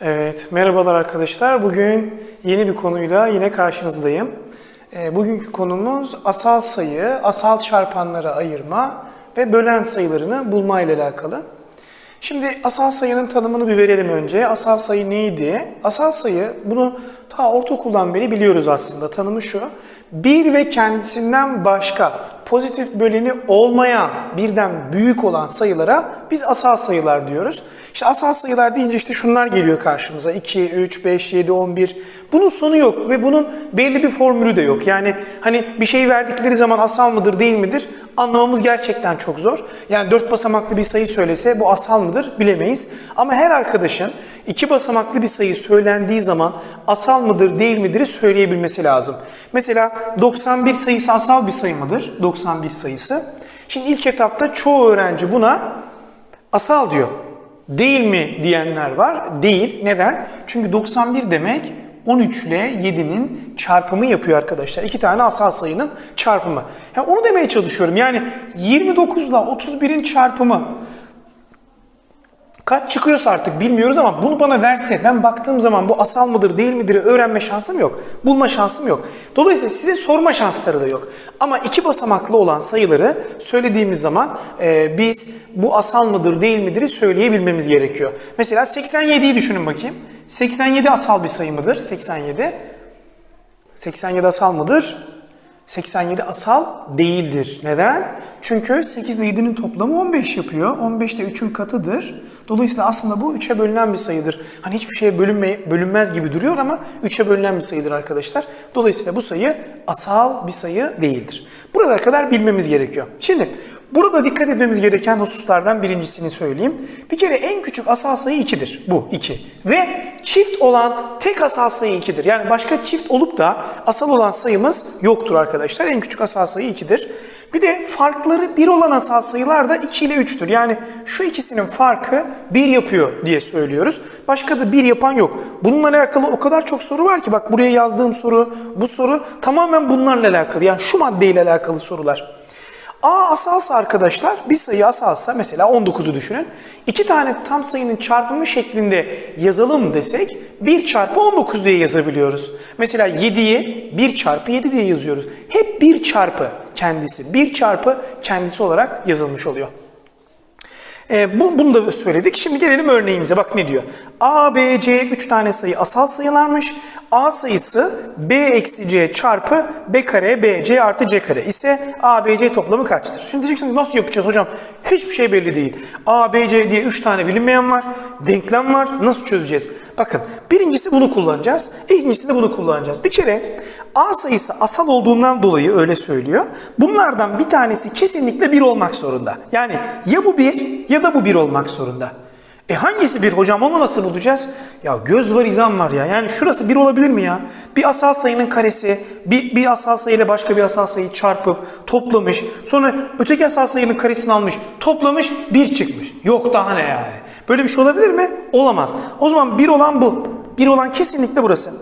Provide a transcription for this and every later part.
Evet, merhabalar arkadaşlar. Bugün yeni bir konuyla yine karşınızdayım. E, bugünkü konumuz asal sayı, asal çarpanlara ayırma ve bölen sayılarını bulma ile alakalı. Şimdi asal sayının tanımını bir verelim önce. Asal sayı neydi? Asal sayı, bunu ta ortaokuldan beri biliyoruz aslında. Tanımı şu. Bir ve kendisinden başka pozitif böleni olmayan, birden büyük olan sayılara biz asal sayılar diyoruz. İşte asal sayılar deyince işte şunlar geliyor karşımıza. 2, 3, 5, 7, 11. Bunun sonu yok ve bunun belli bir formülü de yok. Yani hani bir şey verdikleri zaman asal mıdır değil midir anlamamız gerçekten çok zor. Yani 4 basamaklı bir sayı söylese bu asal mıdır bilemeyiz. Ama her arkadaşın iki basamaklı bir sayı söylendiği zaman asal mıdır değil midir söyleyebilmesi lazım. Mesela 91 sayısı asal bir sayı mıdır? 91 sayısı. Şimdi ilk etapta çoğu öğrenci buna asal diyor. Değil mi diyenler var. Değil. Neden? Çünkü 91 demek 13 ile 7'nin çarpımı yapıyor arkadaşlar. İki tane asal sayının çarpımı. Yani onu demeye çalışıyorum. Yani 29 ile 31'in çarpımı kaç çıkıyorsa artık bilmiyoruz ama bunu bana verse ben baktığım zaman bu asal mıdır değil midir öğrenme şansım yok. Bulma şansım yok. Dolayısıyla size sorma şansları da yok. Ama iki basamaklı olan sayıları söylediğimiz zaman e, biz bu asal mıdır değil midir söyleyebilmemiz gerekiyor. Mesela 87'yi düşünün bakayım. 87 asal bir sayı mıdır? 87. 87 asal mıdır? 87 asal değildir. Neden? Çünkü 8 ile 7'nin toplamı 15 yapıyor. 15 de 3'ün katıdır. Dolayısıyla aslında bu 3'e bölünen bir sayıdır. Hani hiçbir şeye bölünme, bölünmez gibi duruyor ama 3'e bölünen bir sayıdır arkadaşlar. Dolayısıyla bu sayı asal bir sayı değildir. Buralara kadar bilmemiz gerekiyor. Şimdi burada dikkat etmemiz gereken hususlardan birincisini söyleyeyim. Bir kere en küçük asal sayı 2'dir. Bu 2. Ve çift olan tek asal sayı 2'dir. Yani başka çift olup da asal olan sayımız yoktur arkadaşlar. En küçük asal sayı 2'dir. Bir de farkları 1 olan asal sayılar da 2 ile 3'tür. Yani şu ikisinin farkı 1 yapıyor diye söylüyoruz. Başka da 1 yapan yok. Bununla alakalı o kadar çok soru var ki bak buraya yazdığım soru, bu soru tamamen bunlarla alakalı. Yani şu maddeyle alakalı sorular. A asalsa arkadaşlar bir sayı asalsa mesela 19'u düşünün. İki tane tam sayının çarpımı şeklinde yazalım desek 1 çarpı 19 diye yazabiliyoruz. Mesela 7'yi 1 çarpı 7 diye yazıyoruz. Hep 1 çarpı kendisi. 1 çarpı kendisi olarak yazılmış oluyor. E, bu, bunu da söyledik. Şimdi gelelim örneğimize. Bak ne diyor. A, B, C 3 tane sayı asal sayılarmış. A sayısı B eksi C çarpı B kare B C artı C kare ise A, B, C toplamı kaçtır? Şimdi diyeceksiniz nasıl yapacağız hocam? Hiçbir şey belli değil. A, B, C diye 3 tane bilinmeyen var. Denklem var. Nasıl çözeceğiz? Bakın birincisi bunu kullanacağız. İkincisi de bunu kullanacağız. Bir kere A sayısı asal olduğundan dolayı öyle söylüyor. Bunlardan bir tanesi kesinlikle 1 olmak zorunda. Yani ya bu 1 ya da bu 1 olmak zorunda. E hangisi bir hocam onu nasıl bulacağız? Ya göz var izan var ya. Yani şurası bir olabilir mi ya? Bir asal sayının karesi bir, bir asal sayı ile başka bir asal sayıyı çarpıp toplamış. Sonra öteki asal sayının karesini almış toplamış bir çıkmış. Yok daha ne yani? Böyle bir şey olabilir mi? Olamaz. O zaman bir olan bu. Bir olan kesinlikle burası.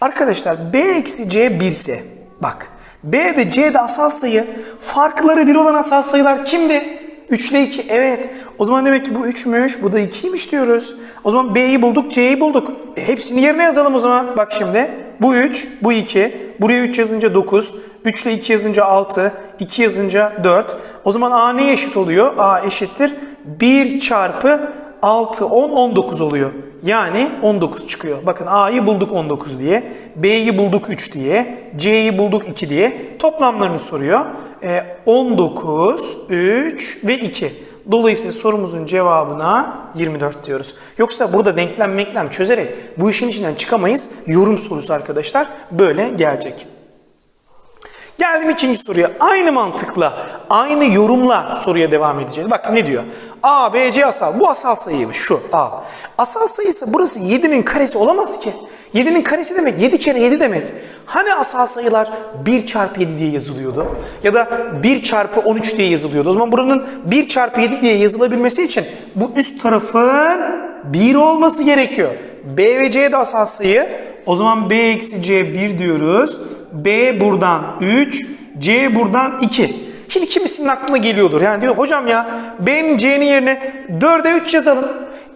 Arkadaşlar B eksi C 1 ise bak B ve C de asal sayı. Farkları bir olan asal sayılar kimdi? 3 ile 2. Evet. O zaman demek ki bu 3'müş, bu da 2'ymiş diyoruz. O zaman B'yi bulduk, C'yi bulduk. E, hepsini yerine yazalım o zaman. Bak şimdi. Bu 3, bu 2. Buraya 3 yazınca 9. 3 ile 2 yazınca 6. 2 yazınca 4. O zaman A neye eşit oluyor? A eşittir 1 çarpı 6, 10, 19 oluyor. Yani 19 çıkıyor. Bakın A'yı bulduk 19 diye. B'yi bulduk 3 diye. C'yi bulduk 2 diye. Toplamlarını soruyor. E, 19, 3 ve 2. Dolayısıyla sorumuzun cevabına 24 diyoruz. Yoksa burada denklem menklem çözerek bu işin içinden çıkamayız. Yorum sorusu arkadaşlar böyle gelecek. Geldim ikinci soruya. Aynı mantıkla, aynı yorumla soruya devam edeceğiz. Bak ne diyor? A, B, C asal. Bu asal sayıymış şu A. Asal sayısı burası 7'nin karesi olamaz ki. 7'nin karesi demek 7 kere 7 demek. Hani asal sayılar 1 çarpı 7 diye yazılıyordu? Ya da 1 çarpı 13 diye yazılıyordu. O zaman buranın 1 çarpı 7 diye yazılabilmesi için bu üst tarafın 1 olması gerekiyor. B ve C de asal sayı. O zaman B eksi C 1 diyoruz. B buradan 3, C buradan 2. Şimdi kimisinin aklına geliyordur. Yani diyor hocam ya B'nin C'nin yerine 4'e 3 yazalım.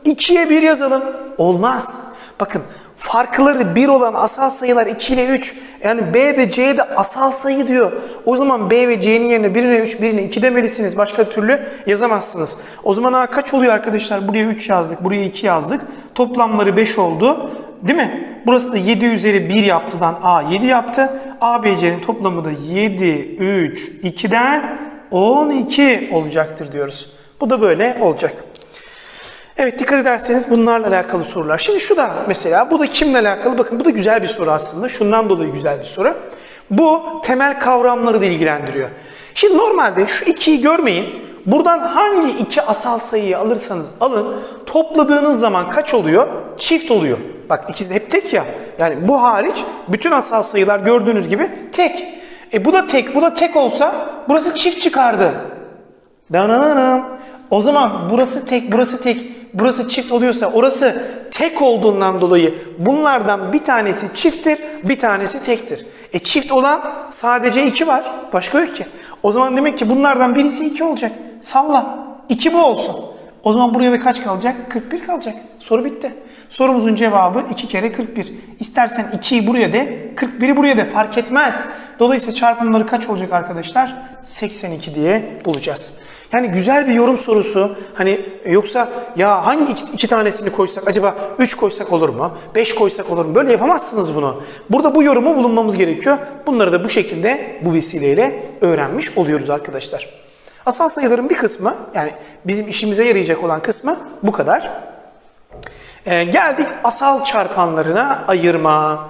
2'ye 1 yazalım. Olmaz. Bakın farkları 1 olan asal sayılar 2 ile 3. Yani B de C de asal sayı diyor. O zaman B ve C'nin yerine birine 3, birine 2 demelisiniz. Başka türlü yazamazsınız. O zaman A kaç oluyor arkadaşlar? Buraya 3 yazdık, buraya 2 yazdık. Toplamları 5 oldu. Değil mi? Burası da 7 üzeri 1 yaptıdan A 7 yaptı. A, B, C'nin toplamı da 7, 3, 2'den 12 olacaktır diyoruz. Bu da böyle olacak. Evet dikkat ederseniz bunlarla alakalı sorular. Şimdi şu da mesela bu da kimle alakalı? Bakın bu da güzel bir soru aslında. Şundan dolayı güzel bir soru. Bu temel kavramları da ilgilendiriyor. Şimdi normalde şu ikiyi görmeyin. Buradan hangi iki asal sayıyı alırsanız alın topladığınız zaman kaç oluyor? Çift oluyor. Bak ikisi hep tek ya. Yani bu hariç bütün asal sayılar gördüğünüz gibi tek. E bu da tek, bu da tek olsa burası çift çıkardı. Dananam. O zaman burası tek, burası tek, burası çift oluyorsa orası tek olduğundan dolayı bunlardan bir tanesi çifttir, bir tanesi tektir. E çift olan sadece iki var. Başka yok ki. O zaman demek ki bunlardan birisi iki olacak. Salla. İki bu olsun. O zaman buraya da kaç kalacak? 41 kalacak. Soru bitti. Sorumuzun cevabı 2 kere 41. İstersen 2'yi buraya de, 41'i buraya de fark etmez. Dolayısıyla çarpımları kaç olacak arkadaşlar? 82 diye bulacağız. Yani güzel bir yorum sorusu. Hani yoksa ya hangi iki, tanesini koysak acaba 3 koysak olur mu? 5 koysak olur mu? Böyle yapamazsınız bunu. Burada bu yorumu bulunmamız gerekiyor. Bunları da bu şekilde bu vesileyle öğrenmiş oluyoruz arkadaşlar. Asal sayıların bir kısmı yani bizim işimize yarayacak olan kısmı bu kadar. Ee, geldik asal çarpanlarına ayırma.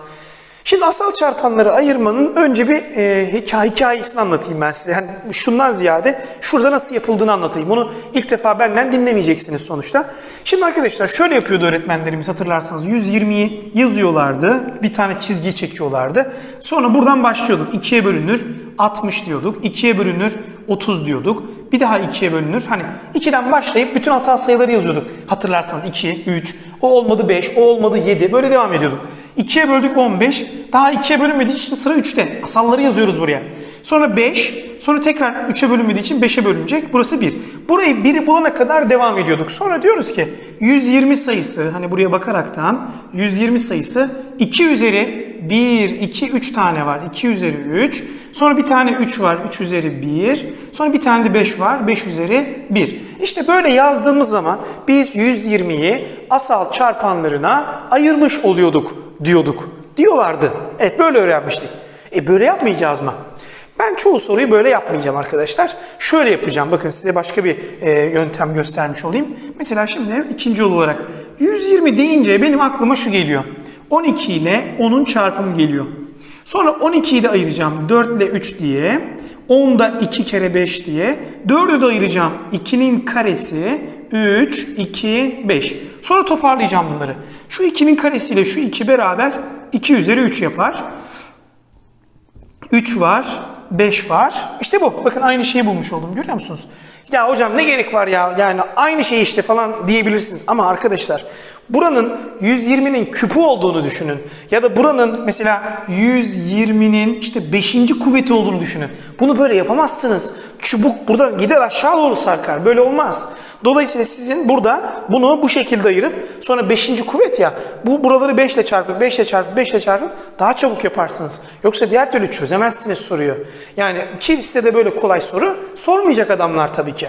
Şimdi asal çarpanları ayırmanın önce bir e, hikaye, hikayesini anlatayım ben size. Yani şundan ziyade şurada nasıl yapıldığını anlatayım. Bunu ilk defa benden dinlemeyeceksiniz sonuçta. Şimdi arkadaşlar şöyle yapıyordu öğretmenlerimiz hatırlarsanız. 120'yi yazıyorlardı. Bir tane çizgi çekiyorlardı. Sonra buradan başlıyorduk. 2'ye bölünür 60 diyorduk. 2'ye bölünür 30 diyorduk. Bir daha 2'ye bölünür. Hani 2'den başlayıp bütün asal sayıları yazıyorduk. Hatırlarsanız 2, 3, o olmadı 5, o olmadı 7. Böyle devam ediyorduk. 2'ye böldük 15. Daha 2'ye bölünmediği için sıra 3'te. Asalları yazıyoruz buraya. Sonra 5. Sonra tekrar 3'e bölünmediği için 5'e bölünecek. Burası 1. Burayı 1'i bulana kadar devam ediyorduk. Sonra diyoruz ki 120 sayısı hani buraya bakaraktan 120 sayısı 2 üzeri 1, 2, 3 tane var. 2 üzeri 3. Sonra bir tane 3 var. 3 üzeri 1. Sonra bir tane de 5 var. 5 üzeri 1. İşte böyle yazdığımız zaman biz 120'yi asal çarpanlarına ayırmış oluyorduk diyorduk. Diyorlardı. Evet böyle öğrenmiştik. E böyle yapmayacağız mı? Ben çoğu soruyu böyle yapmayacağım arkadaşlar. Şöyle yapacağım. Bakın size başka bir e, yöntem göstermiş olayım. Mesela şimdi ikinci yol olarak 120 deyince benim aklıma şu geliyor. 12 ile 10'un çarpımı geliyor. Sonra 12'yi de ayıracağım 4 ile 3 diye. 10 da 2 kere 5 diye. 4'ü de ayıracağım 2'nin karesi 3, 2, 5. Sonra toparlayacağım bunları. Şu 2'nin karesiyle şu 2 beraber 2 üzeri 3 yapar. 3 var, 5 var. İşte bu. Bakın aynı şeyi bulmuş oldum. Görüyor musunuz? Ya hocam ne gerek var ya? Yani aynı şey işte falan diyebilirsiniz. Ama arkadaşlar buranın 120'nin küpü olduğunu düşünün. Ya da buranın mesela 120'nin işte 5. kuvveti olduğunu düşünün. Bunu böyle yapamazsınız. Çubuk burada gider aşağı doğru sarkar. Böyle olmaz. Dolayısıyla sizin burada bunu bu şekilde ayırıp sonra 5. kuvvet ya bu buraları 5 ile çarpıp 5 ile çarpıp 5 ile çarpıp daha çabuk yaparsınız. Yoksa diğer türlü çözemezsiniz soruyu. Yani kimse de böyle kolay soru sormayacak adamlar tabii ki.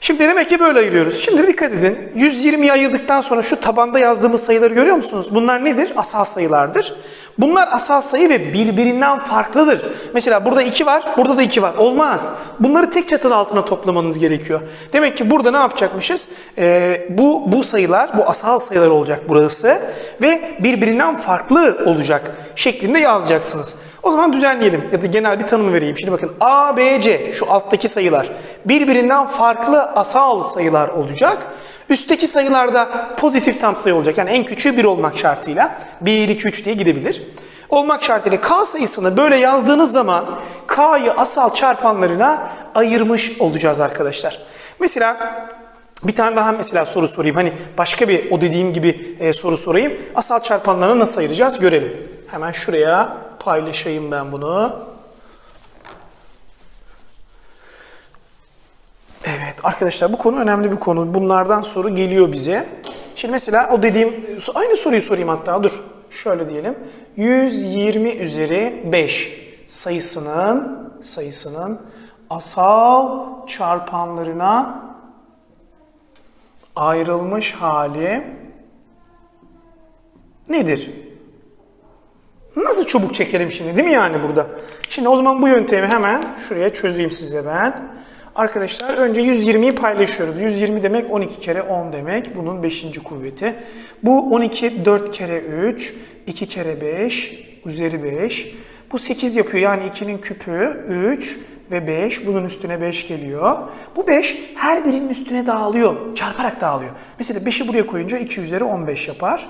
Şimdi demek ki böyle ayırıyoruz. Şimdi dikkat edin. 120'yi ayırdıktan sonra şu tabanda yazdığımız sayıları görüyor musunuz? Bunlar nedir? Asal sayılardır. Bunlar asal sayı ve birbirinden farklıdır. Mesela burada 2 var, burada da 2 var. Olmaz. Bunları tek çatı altına toplamanız gerekiyor. Demek ki burada ne yapacakmışız? Ee, bu, bu sayılar, bu asal sayılar olacak burası. Ve birbirinden farklı olacak şeklinde yazacaksınız. O zaman düzenleyelim ya da genel bir tanımı vereyim. Şimdi bakın A, B, C şu alttaki sayılar birbirinden farklı asal sayılar olacak. Üstteki sayılarda pozitif tam sayı olacak. Yani en küçüğü 1 olmak şartıyla 1, 2, 3 diye gidebilir. Olmak şartıyla K sayısını böyle yazdığınız zaman K'yı asal çarpanlarına ayırmış olacağız arkadaşlar. Mesela bir tane daha mesela soru sorayım. Hani başka bir o dediğim gibi e, soru sorayım. Asal çarpanlarını nasıl ayıracağız görelim. Hemen şuraya paylaşayım ben bunu. Evet arkadaşlar bu konu önemli bir konu. Bunlardan soru geliyor bize. Şimdi mesela o dediğim aynı soruyu sorayım hatta dur. Şöyle diyelim. 120 üzeri 5 sayısının sayısının asal çarpanlarına ayrılmış hali nedir? Nasıl çubuk çekelim şimdi değil mi yani burada? Şimdi o zaman bu yöntemi hemen şuraya çözeyim size ben. Arkadaşlar önce 120'yi paylaşıyoruz. 120 demek 12 kere 10 demek. Bunun 5. kuvveti. Bu 12 4 kere 3, 2 kere 5, üzeri 5. Bu 8 yapıyor yani 2'nin küpü 3 ve 5. Bunun üstüne 5 geliyor. Bu 5 her birinin üstüne dağılıyor. Çarparak dağılıyor. Mesela 5'i buraya koyunca 2 üzeri 15 yapar.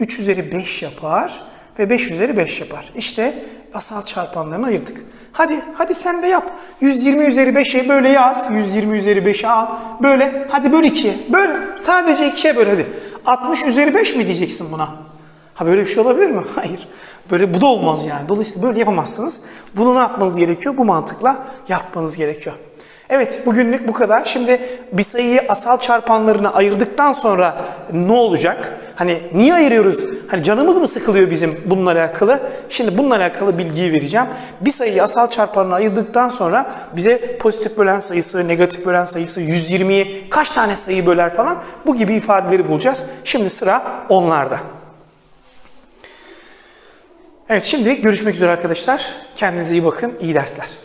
3 üzeri 5 yapar ve 5 üzeri 5 yapar. İşte asal çarpanlarını ayırdık. Hadi hadi sen de yap. 120 üzeri 5'i böyle yaz. 120 üzeri 5'i al. Böyle hadi böl 2'ye. Böl sadece 2'ye böl hadi. 60 üzeri 5 mi diyeceksin buna? Ha böyle bir şey olabilir mi? Hayır. Böyle bu da olmaz yani. Dolayısıyla böyle yapamazsınız. Bunu ne yapmanız gerekiyor? Bu mantıkla yapmanız gerekiyor. Evet bugünlük bu kadar. Şimdi bir sayıyı asal çarpanlarına ayırdıktan sonra ne olacak? Hani niye ayırıyoruz? Hani canımız mı sıkılıyor bizim bununla alakalı? Şimdi bununla alakalı bilgiyi vereceğim. Bir sayıyı asal çarpanına ayırdıktan sonra bize pozitif bölen sayısı, negatif bölen sayısı, 120'yi kaç tane sayı böler falan bu gibi ifadeleri bulacağız. Şimdi sıra onlarda. Evet şimdi görüşmek üzere arkadaşlar. Kendinize iyi bakın. İyi dersler.